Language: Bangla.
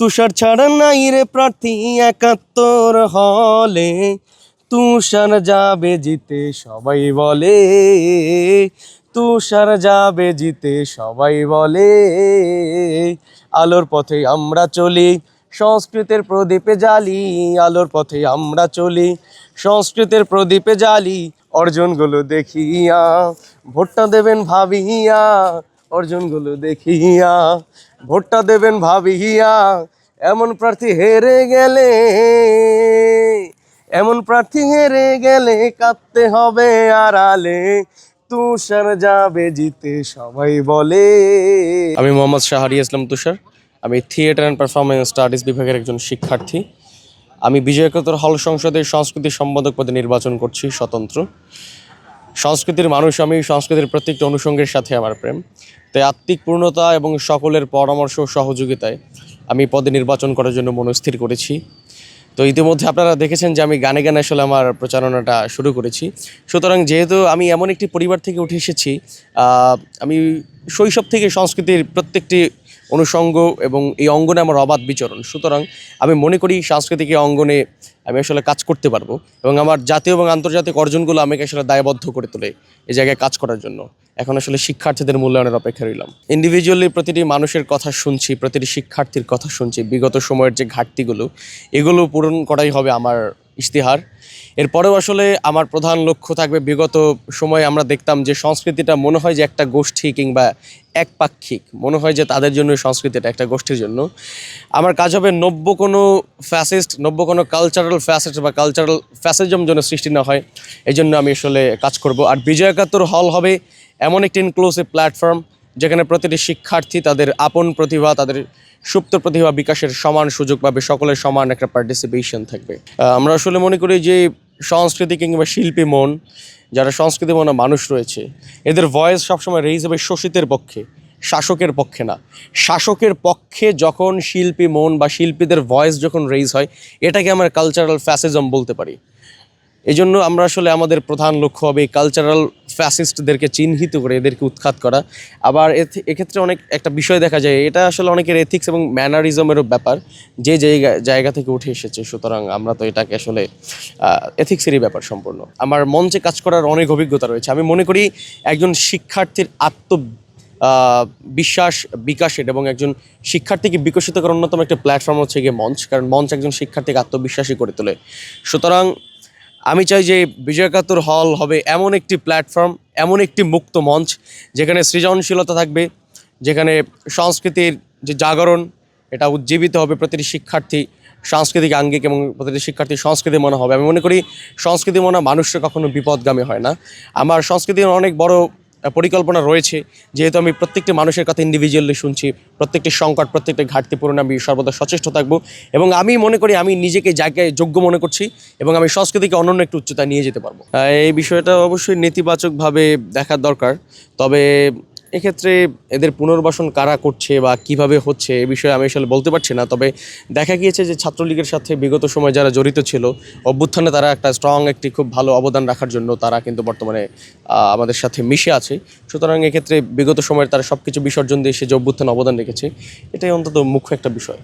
তুষার ছাড়া নাই রে প্রার্থী একাত্তর হলে। তুষার যাবে জিতে, সবাই বলে। তুষার যাবে জিতে, সবাই বলে। আলোর পথে আমরা চলি, সংস্কৃতের প্রদীপে জ্বালি। আলোর পথে আমরা চলি, সংস্কৃতের প্রদীপে জ্বালি। অর্জনগুলো দেখিয়া, ভোটটা দেবেন ভাবিয়া। অর্জনগুলো দেখিয়া, ভোটটা দেবেন ভাবিয়া, এমন প্রার্থী হেরে গেলে, এমন প্রার্থী হেরে গেলে কাঁদতে হবে আড়ালে, তুষার যাবে জিতে সবাই বলে। আমি মোহাম্মদ শাহরি ইসলাম তুষার, আমি থিয়েটার অ্যান্ড পারফরমেন্স স্টাডিজ বিভাগের একজন শিক্ষার্থী। আমি বিজয় একাত্তর হল সংসদের সংস্কৃতি সম্পাদক পদে নির্বাচন করছি স্বতন্ত্র। সংস্কৃতির মানুষ আমি, সংস্কৃতির প্রত্যেকটি অনুষঙ্গের সাথে আমার প্রেম। তাই আত্মিক পূর্ণতা এবং সকলের পরামর্শ সহযোগিতায় আমি পদে নির্বাচন করার জন্য মনস্থির করেছি। তো ইতিমধ্যে আপনারা দেখেছেন যে আমি গানে গানে আসলে আমার প্রচারণাটা শুরু করেছি। সুতরাং যেহেতু আমি এমন একটি পরিবার থেকে উঠে এসেছি আমি শৈশব থেকে সংস্কৃতির প্রত্যেকটি অনুষঙ্গ এবং এই অঙ্গনে আমার অবাধ বিচরণ। সুতরাং আমি মনে করি সাংস্কৃতিক অঙ্গনে আমি আসলে কাজ করতে পারব এবং আমার জাতীয় এবং আন্তর্জাতিক অর্জনগুলো আমাকে আসলে দায়বদ্ধ করে তোলে এই জায়গায় কাজ করার জন্য। এখন আসলে শিক্ষার্থীদের মূল্যায়নের অপেক্ষা রইলাম। ইন্ডিভিজুয়ালি প্রতিটি মানুষের কথা শুনছি, প্রতিটি শিক্ষার্থীর কথা শুনছি, বিগত সময়ের যে ঘাটতিগুলো, এগুলো পূরণ করাই হবে আমার ইশতেহার। এরপরেও আসলে আমার প্রধান লক্ষ্য থাকবে, বিগত সময়ে আমরা দেখতাম যে সংস্কৃতিটা মনে হয় যে একটা গোষ্ঠী কিংবা একপাক্ষিক, মনে হয় যে তাদের জন্য সংস্কৃতিটা একটা গোষ্ঠীর জন্য। আমার কাজ হবে নব্য কোনো ফ্যাসিস্ট নব্য কোনো কালচারাল ফ্যাসিস্ট বা কালচারাল ফ্যাসিজম যেন সৃষ্টি না হয় এই জন্য আমি আসলে কাজ করব। আর বিজয় হল হবে এমন একটি ইনক্লুসিভ প্ল্যাটফর্ম যেখানে প্রতিটি শিক্ষার্থী তাদের আপন প্রতিভা, তাদের সুপ্ত প্রতিভা বিকাশের সমান সুযোগ পাবে, সকলের সমান একটা পার্টিসিপেশন থাকবে। আমরা আসলে মনে করি যে সংস্কৃতি কিংবা শিল্পী মন, যারা সংস্কৃতি মনা মানুষ রয়েছে, এদের ভয়েস সবসময় রেইজ হবে শোষিতের পক্ষে, শাসকের পক্ষে না। শাসকের পক্ষে যখন শিল্পী মন বা শিল্পীদের ভয়েস যখন রেইজ হয়, এটাকে আমরা কালচারাল ফ্যাসিজম বলতে পারি। এই জন্য আমরা আসলে আমাদের প্রধান লক্ষ্য হবে কালচারাল ফ্যাসিস্টদেরকে চিহ্নিত করে, এদেরকে উৎখাত করা। আবার এক্ষেত্রে অনেক একটা বিষয় দেখা যায়, এটা আসলে অনেকের এথিক্স এবং ম্যানারিজমেরও ব্যাপার। যে জায়গা জায়গা থেকে উঠে এসেছে, সুতরাং আমরা তো এটাকে আসলে এথিক্সেরই ব্যাপার সম্পূর্ণ। আমার মঞ্চে কাজ করার অনেক অভিজ্ঞতা রয়েছে। আমি মনে করি একজন শিক্ষার্থীর আত্ম বিশ্বাস বিকাশের এবং একজন শিক্ষার্থীকে বিকশিত করার অন্যতম একটা প্ল্যাটফর্ম হচ্ছে গিয়ে মঞ্চ। কারণ মঞ্চ একজন শিক্ষার্থীকে আত্মবিশ্বাসী করে তোলে। সুতরাং আমি চাই যে বিজয় কাতুর হল হবে এমন একটি প্ল্যাটফর্ম এমন একটি মুক্ত মঞ্চ, যেখানে সৃজনশীলতা থাকবে, যেখানে সংস্কৃতির যে জাগরণ, এটা উজ্জীবিত হবে প্রতিটি শিক্ষার্থী সাংস্কৃতিক আঙ্গিক এবং প্রতিটি শিক্ষার্থী সংস্কৃতি মনে হবে। আমি মনে করি সংস্কৃতি মনে মানুষের কখনো বিপদগামী হয় না। আমার সংস্কৃতির অনেক বড় পরিকল্পনা রয়েছে। যেহেতু আমি প্রত্যেকটি মানুষের কথা ইন্ডিভিজুয়ালি শুনছি, প্রত্যেকটি সংকট, প্রত্যেকটি ঘাটতি পূরণে আমি সর্বদা সচেষ্ট থাকব এবং আমি মনে করি আমি নিজেকে জায়গায় যোগ্য মনে করছি এবং আমি সংস্কৃতিকে অনন্য একটু উচ্চতায় নিয়ে যেতে পারব। এই বিষয়টা অবশ্যই নেতিবাচকভাবে দেখার দরকার। তবে এক্ষেত্রে এদের পুনর্বাসন কারা করছে বা কীভাবে হচ্ছে, এ বিষয়ে আমি আসলে বলতে পারছি না। তবে দেখা গিয়েছে যে ছাত্রলীগের সাথে বিগত সময় যারা জড়িত ছিল, অভ্যুত্থানে তারা একটা স্ট্রং একটি খুব ভালো অবদান রাখার জন্য তারা কিন্তু বর্তমানে আমাদের সাথে মিশে আছে। সুতরাং এক্ষেত্রে বিগত সময়ের তারা সব কিছু বিসর্জন দিয়ে সে যে অভ্যুত্থানে অবদান রেখেছে, এটাই অন্তত মুখ্য একটা বিষয়।